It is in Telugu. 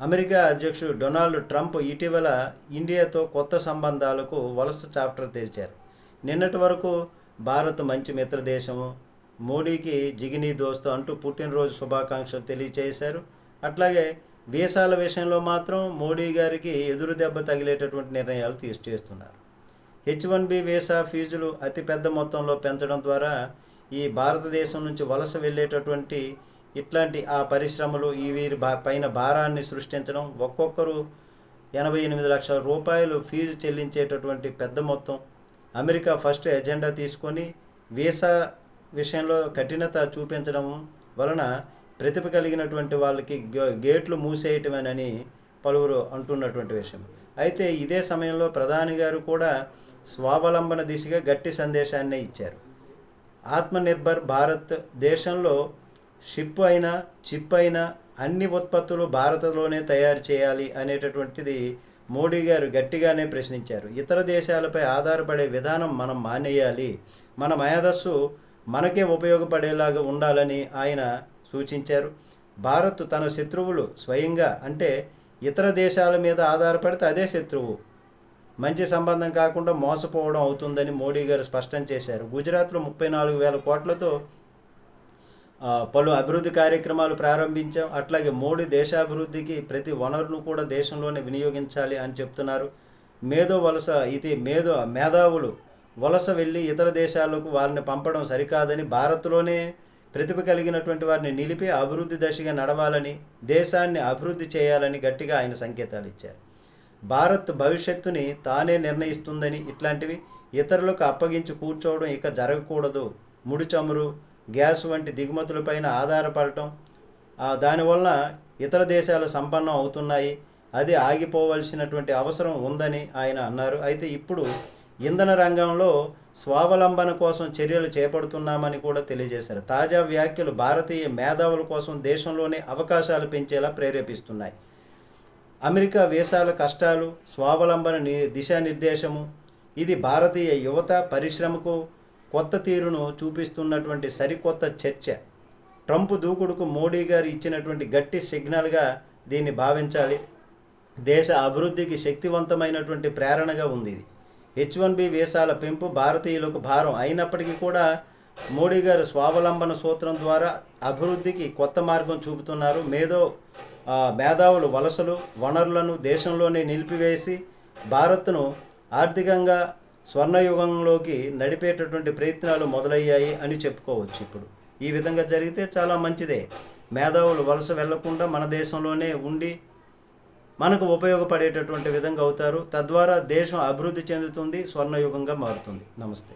అమెరికా అధ్యక్షుడు డొనాల్డ్ ట్రంప్ ఇటీవల ఇండియాతో కొత్త సంబంధాలకు వలస చాప్టర్ తెరిచారు. నిన్నటి వరకు భారత్ మంచి మిత్ర దేశము మోడీకి జిగినీ దోస్తు అంటూ పుట్టినరోజు శుభాకాంక్షలు తెలియజేశారు అట్లాగే వీసాల విషయంలో మాత్రం మోడీ గారికి ఎదురు దెబ్బ తగిలేటటువంటి నిర్ణయాలు తీసు చేస్తున్నారు. హెచ్ వన్ బి వీసా ఫీజులు అతిపెద్ద మొత్తంలో పెంచడం ద్వారా ఈ భారతదేశం నుంచి వలస వెళ్ళేటటువంటి ఇట్లాంటి ఆ పరిశ్రమలు ఈ వీరి బా పైన భారాన్ని సృష్టించడం ఒక్కొక్కరు ఎనభై ఎనిమిది లక్షల రూపాయలు ఫీజు చెల్లించేటటువంటి పెద్ద మొత్తం. అమెరికా ఫస్ట్ ఎజెండా తీసుకొని వీసా విషయంలో కఠినత చూపించడం వలన ప్రతిభ కలిగినటువంటి వాళ్ళకి గే- గేట్లు మూసేయటమేనని పలువురు అంటున్నటువంటి విషయం. అయితే ఇదే సమయంలో ప్రధాని గారు కూడా స్వావలంబన దిశగా గట్టి సందేశాన్ని ఇచ్చారు. ఆత్మనిర్భర్ భారత్ దేశంలో షిప్ అయినా చిప్ అయినా అన్ని ఉత్పత్తులు భారత్లోనే తయారు చేయాలి అనేటటువంటిది మోడీ గారు గట్టిగానే ప్రశ్నించారు. ఇతర దేశాలపై ఆధారపడే విధానం మనం మానేయాలి. మన మేధస్సు మనకే ఉపయోగపడేలాగా ఉండాలని ఆయన సూచించారు. భారత్ తన శత్రువులు స్వయంగా అంటే ఇతర దేశాల మీద ఆధారపడితే అదే శత్రువు. మంచి సంబంధం కాకుండా మోసపోవడం అవుతుందని మోడీ గారు స్పష్టం చేశారు. గుజరాత్లో ముప్పై నాలుగు వేల కోట్లతో పలు అభివృద్ధి కార్యక్రమాలు ప్రారంభించాం. అట్లాగే మోడీ దేశాభివృద్ధికి ప్రతి వనరును కూడా దేశంలోనే వినియోగించాలి అని చెప్తున్నారు. మేధో వలస ఇది మేధో మేధావులు వలస వెళ్ళి ఇతర దేశాలకు వారిని పంపడం సరికాదని భారత్లోనే ప్రతిభ కలిగినటువంటి వారిని నిలిపి అభివృద్ధి దశగా నడవాలని దేశాన్ని అభివృద్ధి చేయాలని గట్టిగా ఆయన సంకేతాలు ఇచ్చారు. భారత్ భవిష్యత్తుని తానే నిర్ణయిస్తుందని ఇట్లాంటివి ఇతరులకు అప్పగించి కూర్చోవడం ఇక జరగకూడదు. ముడి చమురు గ్యాస్ వంటి దిగుమతులపైన ఆధారపడటం దానివలన ఇతర దేశాలు సంపన్నం అవుతున్నాయి అది ఆగిపోవలసినటువంటి అవసరం ఉందని ఆయన అన్నారు. అయితే ఇప్పుడు ఇంధన రంగంలో స్వావలంబన కోసం చర్యలు చేపడుతున్నామని కూడా తెలియజేశారు. తాజా వ్యాఖ్యలు భారతీయ మేధావుల కోసం దేశంలోనే అవకాశాలు పెంచేలా ప్రేరేపిస్తున్నాయి. అమెరికా వేసాల కష్టాలు స్వావలంబన ని దిశానిర్దేశము ఇది భారతీయ యువత పరిశ్రమకు కొత్త తీరును చూపిస్తున్నటువంటి సరికొత్త చర్చ. ట్రంప్ దూకుడుకు మోడీ గారు ఇచ్చినటువంటి గట్టి సిగ్నల్గా దీన్ని భావించాలి. దేశ అభివృద్ధికి శక్తివంతమైనటువంటి ప్రేరణగా ఉంది ఇది. హెచ్ వన్ బి వీసాల పెంపు భారతీయులకు భారం అయినప్పటికీ కూడా మోడీ గారు స్వావలంబన సూత్రం ద్వారా అభివృద్ధికి కొత్త మార్గం చూపుతున్నారు. మేధో మేధావులు వలసలు వనరులను దేశంలోనే నిలిపివేసి భారత్ను ఆర్థికంగా స్వర్ణయుగంలోకి నడిపేటటువంటి ప్రయత్నాలు మొదలయ్యాయి అని చెప్పుకోవచ్చు ఇప్పుడు. ఈ విధంగా జరిగితే చాలా మంచిదే. మేధావులు వలస వెళ్ళకుండా మన దేశంలోనే ఉండి మనకు ఉపయోగపడేటటువంటి విధంగా అవుతారు. తద్వారా దేశం అభివృద్ధి చెందుతుంది స్వర్ణయుగంగా మారుతుంది. నమస్తే.